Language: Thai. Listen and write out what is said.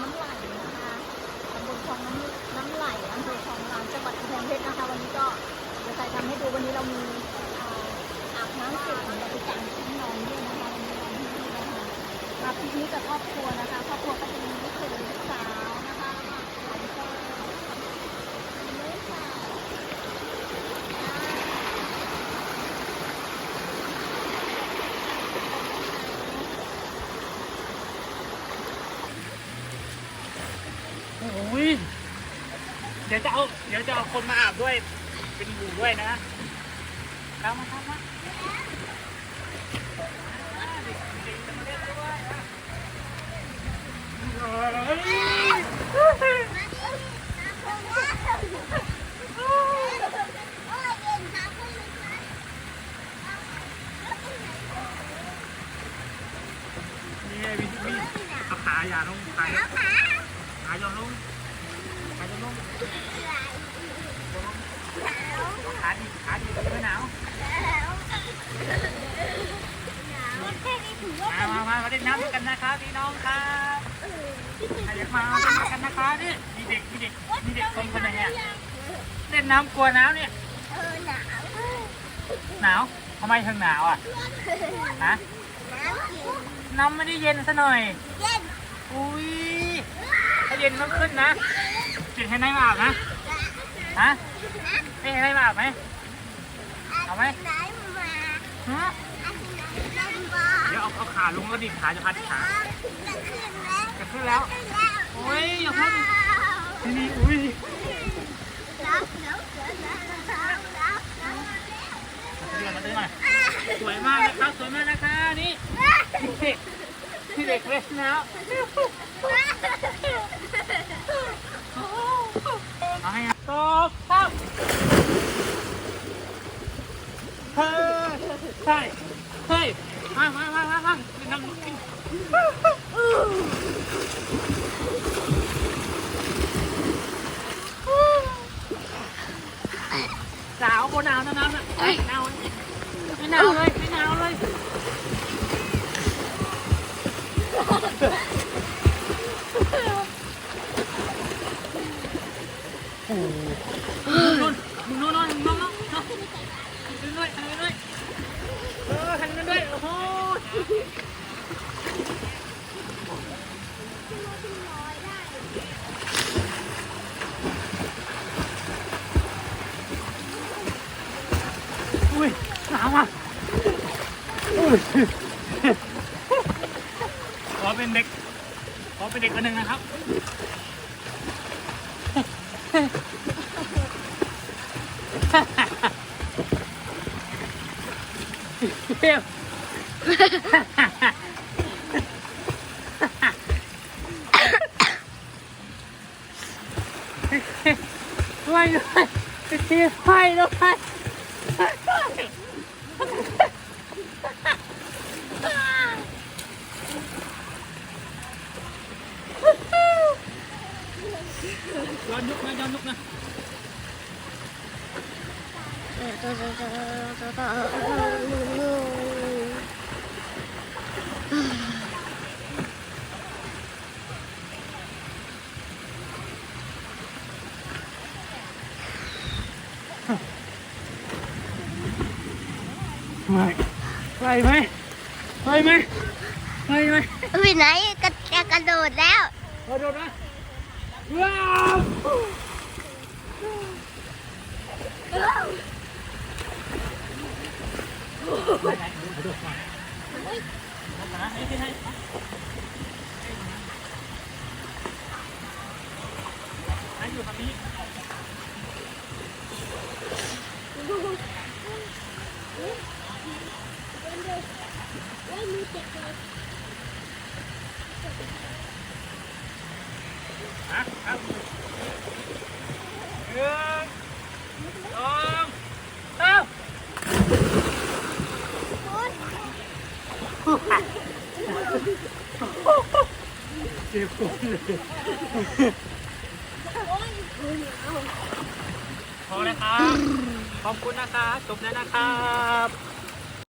น้ำไหลนะคะตำบลคลองน้ำน้ำไหลอำเภอคลองลานจังหวัดกำแพงเพชรนะคะ วันนี้ก็เดี๋ยวใส่ทำให้ดูวันนี้เรามีอาบน้ำเสร็จเราไปกางชุดนอนด้วยนะคะวันนี้วันที่นะคะมาพิกนิกกับครอบครัวนะคะครอบครัวก็จะมีลูกเขยลูกสาวนะคะแล้วก็ลูกสาว โอ้ย เดี๋ยวจะเอาเดี๋ยวจะเอาคนมาอาบด้วย เป็นหมู่ด้วยนะตามมาตามมาเนี่วิธีวิธีเอาขาอย่าลงขาขาย่อลง ขาย่อนลงขาดีขาดีไม่หนาวมามามามาเล่นน้ำด้วยกันนะครับพี่น้องครับใครอยากมาเล่นด้วยกันนะครับนี่มีเด็กมีเด็กมีเด็กคนคนไหนเนี่ยเล่นน้ำกลัวน้ำเนี่ยหนาวทำไมถึงหนาวอะฮะน้ำไม่ได้เย็นซะหน่อยอุ้ยถ้าเย็นต้องขึ้นนะ จิตให้นายมาอาบนะฮะให้นายมาอาบไหมเอาไหมฮะเดี๋ยวเอาเอาขาลงแล้วดิขาจะพัดขา จะขึ้นแล้ว โอ้ยอย่าพัดนี่นี่อุ้ยเดี๋ยวมาดูหน่อยสวยมากนะครับสวยมากนะคะนี่นี่นี่เด็กเล่นแล้ว เอาให้ตบครับเฮ้ยใช่เฮ้ยมามามามามานั่งกินสาวคนหนาวนะน้ำน่ะเฮ้ยหนาว นู่นนู่นนู่นนู่นนู่นนู่นนู่นด้วยทางนี้ด้วยเออทางนี้ด้วยโอ้โหอุ้ยหนาวอะอุ้ยขอเป็นเด็กขอเป็นเด็กคนหนึ่งนะครับ เปรี้ยวไม่เลยทีไม่เลยย้อนยุกนะย้อนยุกนะ ไม่ไปไหมไปไหมไปไหมวิไหนก็จะกระโดดแล้วขอโทษนะว้าวไปไหนขอโทษก่อนนะให้ให้ให้ให้อยู่ตรงนี้ นะครับหนึ่งสองสามเจ็บปวดเลยพอแล้วครับ ขอบคุณนะครับจบแล้วนะครับ